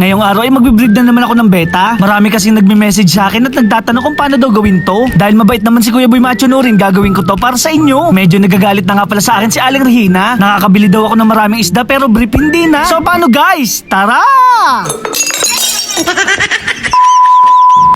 Ngayong araw ay magbe-breed na naman ako ng beta. Marami kasing nagme-message sa akin at nagtatanong kung paano daw gawin to. Dahil mabait naman si Kuya Boy Macho Nurin, gagawin ko to para sa inyo. Medyo nagagalit na nga pala sa akin si Aling Regina. Nakakabili daw ako ng maraming isda pero brief hindi na. So paano guys? Tara!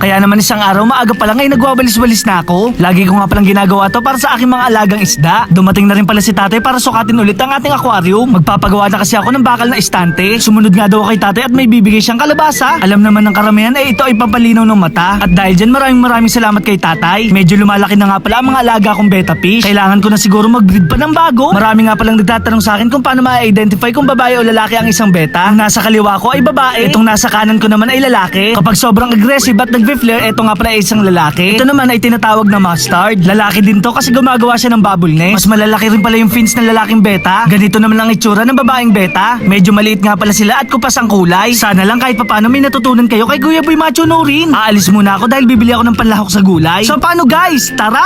Kaya naman isang araw maaga pa lang ay nagwawalis-walis na ako. Lagi ko nga palang ginagawa to para sa aking mga alagang isda. Dumating na rin pala si tatay para sukatin ulit ang ating aquarium. Magpapagawa na kasi ako ng bakal na estante. Sumunod nga daw kay tatay at may bibigay siyang kalabasa. Alam naman ng karamihan ay ito ay pampalinaw ng mata. At dahil dyan maraming maraming salamat kay tatay. Medyo lumalaki na nga pala ang mga alaga kong beta fish. Kailangan ko na siguro mag-breed pa ng bago. Marami nga palang nagtatanong sa akin kung paano ma-identify kung babae o lalaki ang isang beta. Ang nasa kaliwa ko ay babae. Itong nasa kanan ko naman ay lalaki. Kapag sobrang aggressive at nagbe-flare, ito nga pala isang lalaki. Ito naman ay tinatawag na mustard. Lalaki din to kasi gumagawa siya ng bubble nest. Mas malalaki rin pala yung fins ng lalaking beta. Ganito naman ang itsura ng babaeng beta. Medyo maliit nga pala sila at kupas ang kulay. Sana lang kahit papano may natutunan kayo kay Kuya Boy Macho Nurin. Aalis muna ako dahil bibili ako ng panlahok sa gulay. So paano guys? Tara!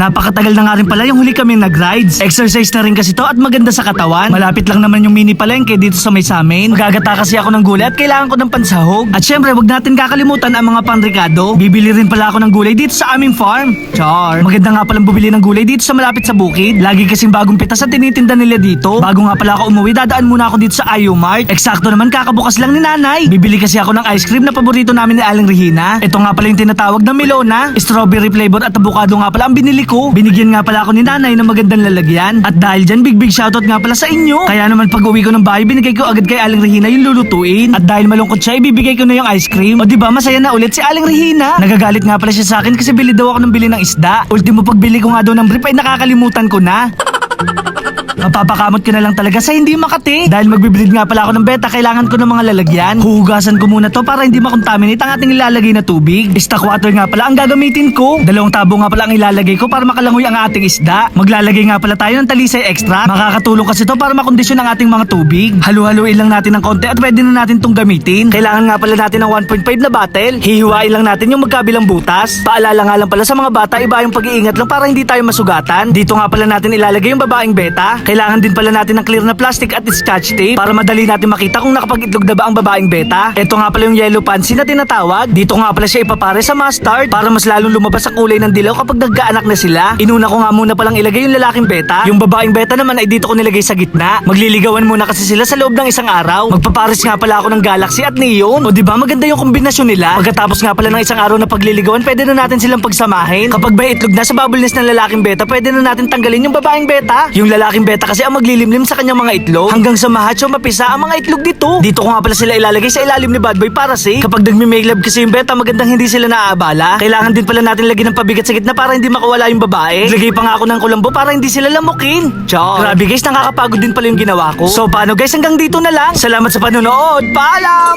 Napakatagal na nga rin pala yung huli kami nag-rides. Exercise na rin kasi to at maganda sa katawan. Malapit lang naman yung mini palengke dito sa may samin. Magagata kasi ako ng gulay at kailangan ko ng pansahog. At syempre, wag natin kakalimutan ang mga panrikado. Bibili rin pala ako ng gulay dito sa aming farm. Char. Maganda nga palang bumili ng gulay dito sa malapit sa bukid. Lagi kasing bagong pitas at tinitinda nila dito. Bago nga pala ako umuwi, dadaan muna ako dito sa Ayo Mart. Eksakto naman kakabukas lang ni nanay. Bibili kasi ako ng ice cream na paborito namin ni Aling Regina. Ito nga pala yung tinatawag na Milona. Strawberry flavor at avocado nga pala ang binili ko. Binigyan nga pala ako ni nanay ng magandang lalagyan. At dahil dyan, big big shoutout nga pala sa inyo. Kaya naman pag uwi ko ng bahay, binigay ko agad kay Aling Regina yung lulutuin. At dahil malungkot siya, ibibigay ko na yung ice cream. O di ba masaya na ulit si Aling Regina. Nagagalit nga pala siya sa akin kasi bili daw ako ng bili ng isda. Ultimo pagbili ko nga daw ng brief ay nakakalimutan ko na. Mapapakamot ko na lang talaga sa hindi makati. Dahil magbe-breed nga pala ako ng beta, kailangan ko ng mga lalagyan. Huhugasan ko muna to para hindi makontaminate ang ating ilalagay na tubig. Stock water nga pala ang gagamitin ko. Dalawang tabo nga pala ang ilalagay ko para makalangoy ang ating isda. Maglalagay nga pala tayo ng talisay extra. Makakatulong kasi to para makondisyon ang ating mga tubig. Halu-haluin lang natin ng konti at pwede na natin tong gamitin. Kailangan nga pala natin ng 1.5 na bottle. Hihiwain lang natin yung magkabilang butas. Paalala nga lang pala sa mga bata, iba yung pag-iingat lang para hindi tayo masugatan. Dito nga pala natin ilalagay yung babaeng beta. Kailangan din pala natin ng clear na plastic at scotch tape para madali natin makita kung nakapag-itlog na ba ang babaeng beta. Ito nga pala yung yellow pansy na tinatawag. Dito nga pala siya ipapare sa mustard para mas lalong lumabas ang kulay ng dilaw kapag nagkaanak na sila. Inuna ko nga muna palang ilagay yung lalaking beta. Yung babaeng beta naman ay dito ko nilagay sa gitna. Magliligawan muna kasi sila sa loob ng isang araw. Magpapares nga pala ako ng galaxy at neon. O di ba maganda yung kombinasyon nila? Pagkatapos nga pala ng isang araw na pagliligawan, pwede na natin silang pagsamahin. Kapag may itlog na sa bubble nest ng lalaking beta, pwede na natin tanggalin yung babaeng beta. Yung lalaking beta kasi ang maglilimlim sa kanyang mga itlog. Hanggang sa mahacho mapisa ang mga itlog dito. Dito ko nga pala sila ilalagay sa ilalim ni Bad Boy para si kapag nagme-make love kasi yung beta, magandang hindi sila naaabala. Kailangan din pala natin lagyan ng pabigat sa gitna para hindi makawala yung babae. Lagay pa nga ako ng kulambo para hindi sila lamukin. Char. Grabe guys, nakakapagod din pala yung ginawa ko. So paano guys, hanggang dito na lang. Salamat sa panonood. Paalam!